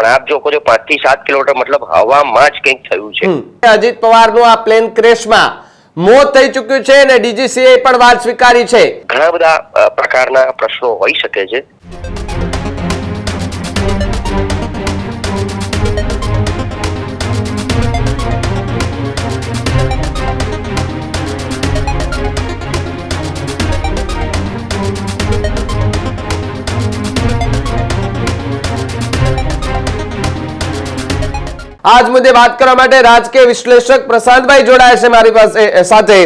પણ આપ જો કહો છો પાંચથી સાત કિલોમીટર મતલબ હવામાં જ કંઈક થયું છે. અજીત અજીત પવારનું આ પ્લેન ક્રેશમાં મોત થઈ ચૂક્યું છે અને ડીજીસીએ પણ વાત સ્વીકારી છે. ઘણા બધા પ્રકારના પ્રશ્નો હોઈ શકે છે. આજ મુદ્દે વાત કરવા માટે રાજકીય વિશ્લેષક પ્રશાંતભાઈ જોડાયા છે મારી પાસે સાથે.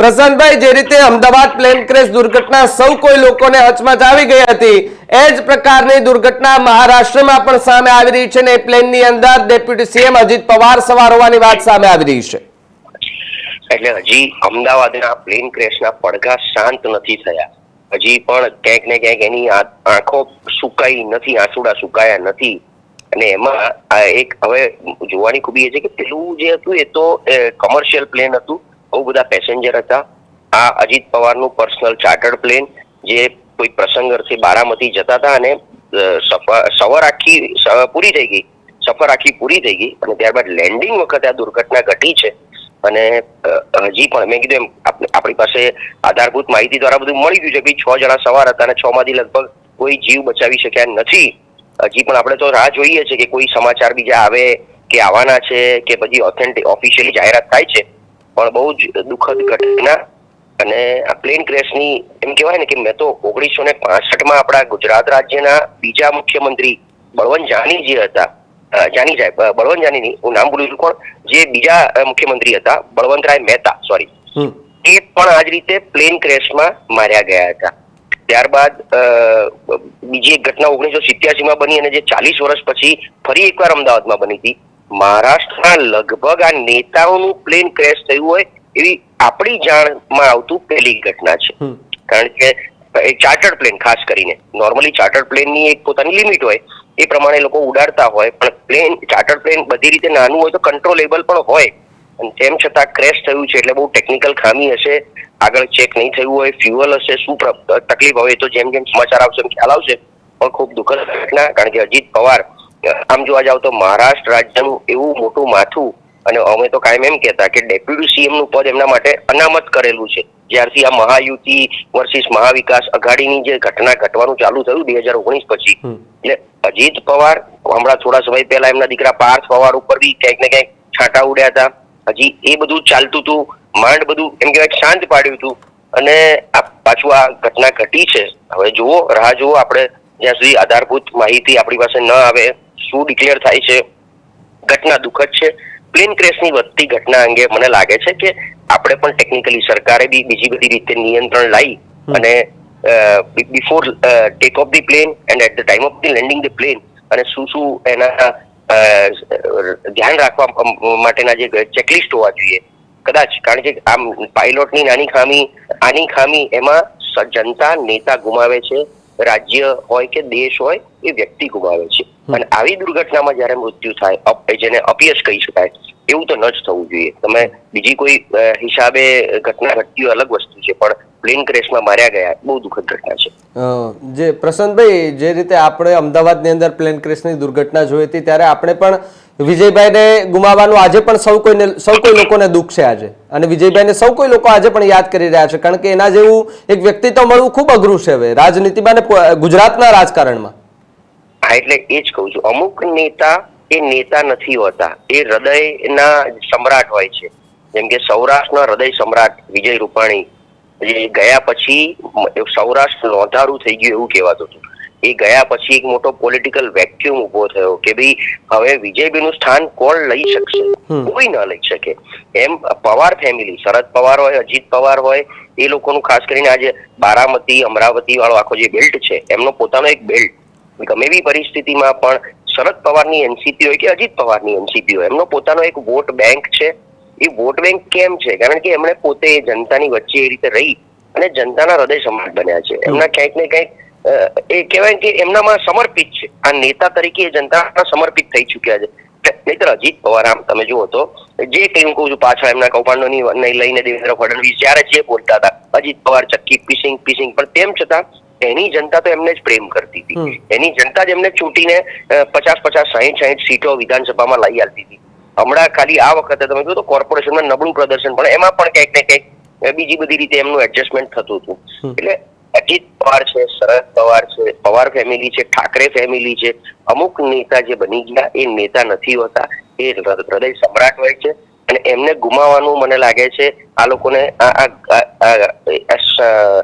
પ્રશાંતભાઈ, જે રીતે અમદાવાદ પ્લેન ક્રેશ દુર્ઘટના સૌ કોઈ લોકોને હચમચ આવી ગઈ હતી, એ જ પ્રકારની દુર્ઘટના મહારાષ્ટ્રમાં પણ સામે આવી રહી છે ને પ્લેનની અંદર ડેપ્યુટી સીએમ અજીત પવાર સવાર હોવાની વાત સામે આવી રહી છે. એટલે હજી અમદાવાદના પ્લેન ક્રેશના પડઘા શાંત નથી થયા. હજી પણ ક્યાંક ને ક્યાંક એની આંખો સુકાઈ નથી, આંસુડા સુકાયા નથી. અને એમાં આ એક હવે જોવાની ખૂબી એ છે કે પેલું જે હતું એ તો કમર્શિયલ પ્લેન હતું. બહુ બધા પેસેન્જર હતા. આ અજીત પવારનું પર્સનલ ચાર્ટર્ડ પ્લેન જે કોઈ પ્રસંગ બારામતી જતા હતા અને સફર આખી પૂરી થઈ ગઈ. સફર આખી પૂરી થઈ ગઈ અને ત્યારબાદ લેન્ડિંગ વખતે આ દુર્ઘટના ઘટી છે. અને હજી પણ મેં કીધું એમ આપણી પાસે આધારભૂત માહિતી દ્વારા બધું મળી ગયું છે કે છ જણા સવાર હતા અને છ માંથી લગભગ કોઈ જીવ બચાવી શક્યા નથી. હજી પણ આપણે તો રાહ જોઈએ છે કે કોઈ સમાચાર બીજા આવે કે આવવાના છે કે પછી ઓથેન્ટિક ઓફિશિયલી જાહેરાત થાય છે. પણ બહુ જ દુઃખદ ઘટના અને આ પ્લેન ક્રેશની એમ કહેવાય ને કે મેં તો ઓગણીસો ને માં આપણા ગુજરાત રાજ્યના બીજા મુખ્યમંત્રી બળવંત જાની જે હતા જાની સાહેબ બળવંત જાની નહીં હું નામ ભૂલું છું પણ જે બીજા મુખ્યમંત્રી હતા બળવંતરાય મહેતા સોરી એ પણ આ જ રીતે પ્લેન ક્રેશમાં માર્યા ગયા હતા. ત્યારબાદ બીજી એક ઘટના ઓગણીસો સિત્યાસી માં બની અને જે ચાલીસ વર્ષ પછી ફરી એકવાર અમદાવાદમાં બની હતી. મહારાષ્ટ્રના લગભગ આ નેતાઓનું પ્લેન ક્રેશ થયું હોય એવી આપણી જાણમાં આવતું પહેલી ઘટના છે. કારણ કે ચાર્ટર્ડ પ્લેન ખાસ કરીને. નોર્મલી ચાર્ટર્ડ પ્લેનની એક પોતાની લિમિટ હોય. એ પ્રમાણે લોકો ઉડાડતા હોય પણ પ્લેન ચાર્ટર્ડ પ્લેન બધી રીતે નાનું હોય તો કંટ્રોલેબલ પણ હોય. અને તેમ છતાં ક્રેશ થયું છે એટલે બહુ ટેકનિકલ ખામી હશે. આગળ ચેક નહીં થયું હોય ફ્યુઅલ હશે શું તકલીફ હોય તો જેમ જેમ સમાચાર આવશે એમ ખ્યાલ આવશે. પણ ખૂબ દુઃખદ ઘટના કારણ કે અજીત પવાર આમ જોવા જાવ તો મહારાષ્ટ્ર રાજ્યનું એવું મોટું માથું અને અમે તો કાયમ એમ કહેતા કે ડેપ્યુટી સીએમનું પદ એમના માટે અનામત કરેલું છે. જ્યારથી આ મહાયુતિ વર્સિસ મહાવિકાસ અઘાડીની જે ઘટના ઘટવાનું ચાલુ થયું બે હજાર ઓગણીસ પછી. એટલે અજીત પવાર હમણાં થોડા સમય પહેલા એમના દીકરા પાર્થ પવાર ઉપર બી ક્યાંક ને ક્યાંક છાંટા ઉડ્યા હતા. હજી એ બધું ચાલતું હતું માંડ બધું એમ કહેવાય શાંત પાડ્યું હતું. અને આ પાછું આ ઘટના ઘટી છે. હવે જુઓ રાહ જુઓ આપણે જ્યાં સુધી આધારભૂત માહિતી આપણી પાસે ન આવે શું ડિક્લેર થાય છે. ઘટના દુઃખદ છે. પ્લેન ક્રેશની વધતી ઘટના અંગે મને લાગે છે કે આપણે પણ ટેકનિકલી સરકારે બી બીજી બધી રીતે નિયંત્રણ લાવી અને before take off the plane and at the time of the landing the plane અને શું શું એના ધ્યાન રાખવા માટેના જે ચેકલિસ્ટ હોવા જોઈએ. કદાચ કારણ કે આમ પાયલોટની નાની ખામી આની ખામી એમાં જનતા નેતા ગુમાવે છે રાજ્ય હોય કે દેશ હોય એ વ્યક્તિ ગુમાવે છે. અને આવી દુર્ઘટનામાં જ્યારે મૃત્યુ થાય જેને અપયશ કહી શકાય એવું તો ન જ થવું જોઈએ. તમે બીજી કોઈ હિસાબે ઘટના ઘટતી હોય અલગ વસ્તુ છે પણ પ્લેન ક્રેશમાં માર્યા ગયા બહુ દુઃખદ ઘટના છે. જે પ્રશાંતભાઈ જે રીતે આપણે અમદાવાદની અંદર પ્લેન ક્રેશની દુર્ઘટના જોઈ હતી ત્યારે આપણે પણ વિજયભાઈને ગુમાવવાનું આજે પણ સૌ કોઈને સૌ કોઈ લોકોને દુઃખ છે આજે. અને વિજયભાઈને સૌ કોઈ લોકો આજે પણ યાદ કરી રહ્યા છે કારણ કે એના જેવું એક વ્યક્તિત્વ મળવું ખૂબ અઘરું છે હવે રાજનીતિમાં ને ગુજરાતના રાજકારણમાં. હા એટલે એ જ કહું છું અમુક નેતા એ નેતા નથી હોતા એ હૃદયના સમ્રાટ હોય છે. જેમ કે સૌરાષ્ટ્રના હૃદય સમ્રાટ વિજય રૂપાણી જે ગયા પછી સૌરાષ્ટ્ર નોંધારું થઈ ગયું એવું કહેવાતું હતું. એ ગયા પછી એક મોટો પોલિટિકલ વેક્યુમ ઊભો થયો કે ભાઈ હવે વિજયભાઈનું સ્થાન કોણ લઈ શકશે? કોઈ ન લઈ શકે. એમ પવાર ફેમિલી શરદ પવાર હોય અજીત પવાર હોય એ લોકોનું ખાસ કરીને આજે બારામતી અમરાવતી વાળો આખો જે બેલ્ટ છે એમનો પોતાનો એક બેલ્ટ ગમે એવી પરિસ્થિતિમાં પણ શરદ પવારની એનસીપી હોય કે અજીત પવારની એનસીપી હોય એમનો પોતાનો એક વોટ બેંક છે. એ વોટ બેંક કેમ છે? કારણ કે એમણે પોતે જનતાની વચ્ચે એ રીતે રહી અને જનતાના હૃદય સમાન બન્યા છે. એમના ક્યાંક ને ક્યાંક એ કહેવાય કે એમનામાં સમર્પિત છે. આ નેતા તરીકે એ જનતાના સમર્પિત થઈ ચુક્યા છે. નહીતર અજીત પવાર આમ તમે જુઓ તો જે કઈ હું કહું છું પાછળ એમના કૌભાંડોની નહીં લઈને દેવેન્દ્ર ફડણવીસ જ્યારે જે બોલતા હતા અજીત પવાર ચક્કી પીસિંગ પીસિંગ પણ તેમ છતાં એની જનતા તો એમને જ પ્રેમ કરતી હતી. એની જનતા જ એમને ચૂંટીને પચાસ પચાસ સાહીઠ સાહીઠ સીટો વિધાનસભામાં લઈ આવતી હતી. હમણાં ખાલી આ વખતે તમે કહ્યું તો કોર્પોરેશનમાં નબળું પ્રદર્શન પણ એમાં પણ ક્યાંક ને ક્યાંક બીજી બધી રીતે એમનું એડજસ્ટમેન્ટ થતું હતું. એટલે અજીત પવાર છે શરદ પવાર છે પવાર ફેમિલી છે ઠાકરે ફેમિલી છે. અમુક નેતા જે બની ગયા એ નેતા નથી હોતા. એ હૃદય સમ્રાટ હોય છે. અને એમને ગુમાવવાનું મને લાગે છે આ લોકોને આ-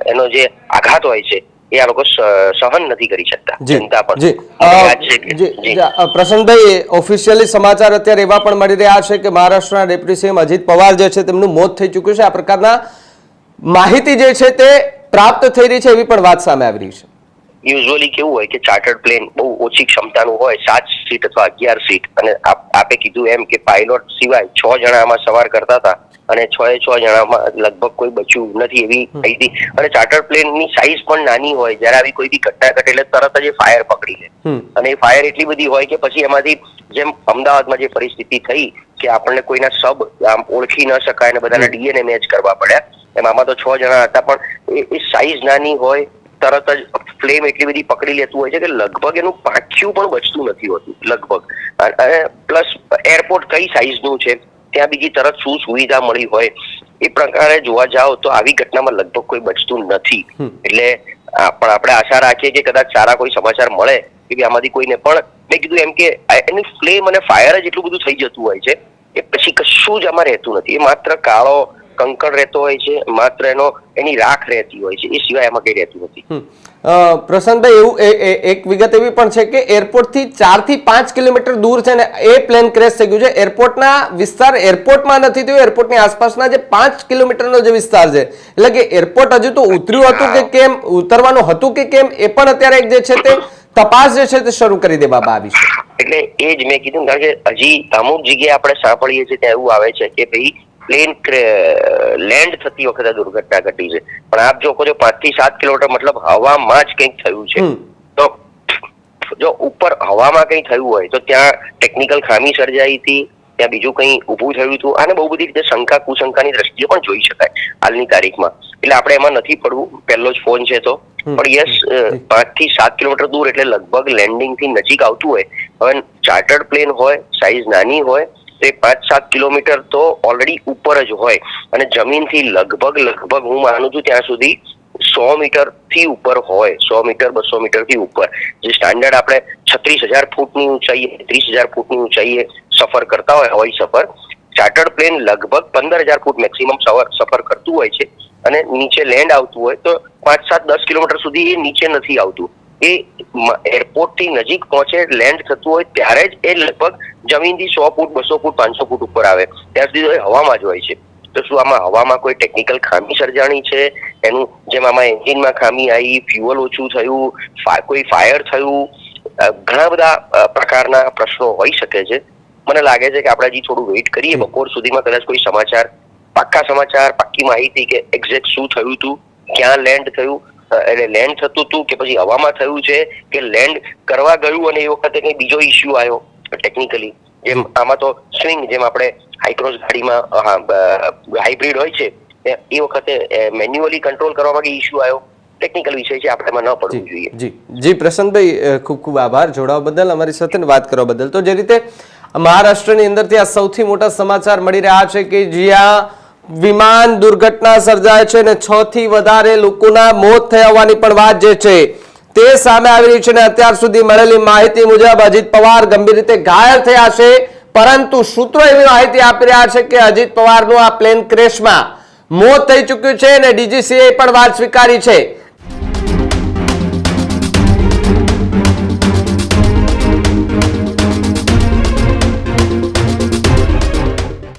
એનો જે આઘાત હોય છે એ આ લોકો સહન નથી કરી શકતા. જનતા પણ. પ્રસન્નભાઈ ઓફિશિયલી સમાચાર અત્યારે એવા પણ મળી રહ્યા છે કે મહારાષ્ટ્રના ડેપ્યુટી સીએમ અજીત પવાર જે છે તેમનું મોત થઈ ચૂક્યું છે. આ પ્રકારના માહિતી જે છે તે પ્રાપ્ત થઈ રહી છે એવી પણ વાત સામે આવી રહી છે. યુઝ્યુઅલી કેવું હોય કે ચાર્ટર્ડ પ્લેન બહુ ઓછી ક્ષમતાનું હોય સાત સીટ અથવા અગિયાર સીટ અને આપે કીધું એમ કે પાયલોટ સિવાય છ જણા આમાં સવાર કરતા હતા. અને છ એ છ જણામાં લગભગ કોઈ બચ્યું નથી એવી થઈ હતી. અને ચાર્ટર પ્લેનની સાઇઝ પણ નાની હોય જ્યારે આવી કોઈ બી ઘટના ઘટે એટલે તરત જ એ ફાયર પકડી લે. અને એ ફાયર એટલી બધી હોય કે પછી એમાંથી જેમ અમદાવાદમાં જે પરિસ્થિતિ થઈ કે આપણને કોઈના સબ આમ ઓળખી ન શકાય અને બધાના ડીએનએ મેચ કરવા પડ્યા એમ આમાં તો છ જણા હતા પણ એ- સાઇઝ સાઈઝ નાની હોય તરત જ ફ્લેમ એટલી બધી પકડી લેતું હોય છે કે લગભગ એનું પાંખ્યું પણ બચતું નથી હોતું લગભગ. અને પ્લસ એરપોર્ટ કઈ સાઈઝનું છે? ત્યાં બીજી તરત શું સુવિધા મળી હોય એ પ્રકારે જોવા જાઓ તો આવી ઘટનામાં લગભગ કોઈ બચતું નથી. એટલે પણ આપણે આશા રાખીએ કે કદાચ સારા કોઈ સમાચાર મળે કે આમાંથી કોઈને પણ મેં કીધું એમ કે એની ફ્લેમ અને ફાયર જ એટલું બધું થઈ જતું હોય છે કે પછી કશું જ આમાં રહેતું નથી. એ માત્ર કાળો કંકર રહેતો હોય છે માત્ર એનો એની રાખ રહેતી હોય છે એ સિવાય એમાં કઈ રહેતું નથી. પ્રશાંતભાઈ એવું એક વિગત એવી પણ છે કે એરપોર્ટથી ચારથી પાંચ કિલોમીટર દૂર છે ને એ પ્લેન ક્રેશ થઈ ગયું છે. એરપોર્ટના વિસ્તાર એરપોર્ટમાં નથી થયું એરપોર્ટની આસપાસના જે પાંચ કિલોમીટરનો જે વિસ્તાર છે. એટલે કે એરપોર્ટ હજુ તો ઉતર્યું હતું કે કેમ ઉતરવાનું હતું કે કેમ એ પણ અત્યારે જે છે તે તપાસ જે છે તે શરૂ કરી દેવામાં આવી છે. એટલે એ જ મેં કીધું કારણ કે હજી અમુક જગ્યાએ આપણે સાંભળીએ છીએ ત્યાં એવું આવે છે કે ભાઈ પ્લેન લેન્ડ થતી વખતે દુર્ઘટના ઘટી છે. પણ આપ જો કહો પાંચથી સાત કિલોમીટર મતલબ હવામાં જ કંઈક થયું છે. તો જો ઉપર હવામાં કંઈ થયું હોય તો ત્યાં ટેકનિકલ ખામી સર્જાઈ હતી ત્યાં બીજું કંઈ ઊભું થયું હતું. આને બહુ બધી રીતે શંકા કુશંકાની દ્રષ્ટિએ પણ જોઈ શકાય હાલની તારીખમાં. એટલે આપણે એમાં નથી પડવું પહેલો જ ફોન છે તો. પણ યસ પાંચથી સાત કિલોમીટર દૂર એટલે લગભગ લેન્ડિંગથી નજીક આવતું હોય. હવે ચાર્ટર્ડ પ્લેન હોય સાઈઝ નાની હોય તો પાંચ સાત કિલોમીટર તો ઓલરેડી ઉપર જ હોય. અને જમીનથી લગભગ લગભગ હું માનું છું ત્યાં સુધી સો મીટરથી ઉપર હોય. સો મીટર, બસો મીટરથી ઉપર. જે સ્ટાન્ડર્ડ આપણે છત્રીસ હજાર ફૂટની ઊંચાઈએ, ત્રીસ હજાર ફૂટની ઊંચાઈએ સફર કરતા હોય હવાઈ સફર ચાર્ટર્ડ પ્લેન લગભગ પંદર હજાર ફૂટ મેક્સિમમ સફર કરતું હોય છે. અને નીચે લેન્ડ આવતું હોય તો પાંચ સાત દસ કિલોમીટર સુધી એ નીચે નથી આવતું. એ એરપોર્ટથી નજીક પહોંચે લેન્ડ થતું હોય ત્યારે જ એ લગભગ જમીનથી સો ફૂટ બસો ફૂટ પાંચસો ફૂટ ઉપર આવે. ત્યાં સુધી એ હવામાં જ હોય છે. તો શું આમાં હવામાં કોઈ ટેકનિકલ ખામી સર્જાણી છે? એનું જેમ આમાં એન્જિનમાં ખામી આવી ફ્યુઅલ ઓછું થયું કોઈ ફાયર થયું ઘણા બધા પ્રકારના પ્રશ્નો હોઈ શકે છે. મને લાગે છે કે આપણે હજી થોડું વેઇટ કરીએ. બપોર સુધીમાં કદાચ કોઈ સમાચાર પાક્કા સમાચાર પાક્કી માહિતી કે એક્ઝેક્ટ શું થયું હતું ક્યાં લેન્ડ થયું એટલે લેન્ડ થતું હતું કે પછી હવામાં થયું છે કે લેન્ડ કરવા ગયું અને એ વખતે કઈ બીજો ઇસ્યુ આવ્યો? ટેકનિકલી જેમ આમાં તો સ્વિંગ જેમ આપણે હાઈક્રોસ ગાડીમાં હાઇબ્રિડ હોય છે એ વખતે મેન્યુઅલી કંટ્રોલ કરવામાં માટે ઇસ્યુ આવ્યો. ટેકનિકલ વિષય છે આપણે ન પડવું જોઈએ. જી. જી પ્રશાંતભાઈ ખૂબ ખૂબ આભાર જોડાવા બદલ અમારી સાથે વાત કરવા બદલ. તો જે રીતે મહારાષ્ટ્રની અંદરથી આ સૌથી મોટા સમાચાર મળી રહ્યા છે કે જ્યાં વિમાન દુર્ઘટના સર્જાય છે અને છ થી વધારે લોકોના મોત થયા હોવાની પણ વાત જે છે તે સામે આવી રહી છે અને અત્યાર સુધી મળેલી માહિતી મુજબ અજીત પવાર ગંભીર રીતે ઘાયલ થયા છે, પરંતુ સૂત્રો એવી માહિતી આપી રહ્યા છે કે અજીત પવારનું આ પ્લેન ક્રેશમાં મોત થઈ ચૂક્યું છે અને ડીજીસીએ પણ વાત સ્વીકારી છે.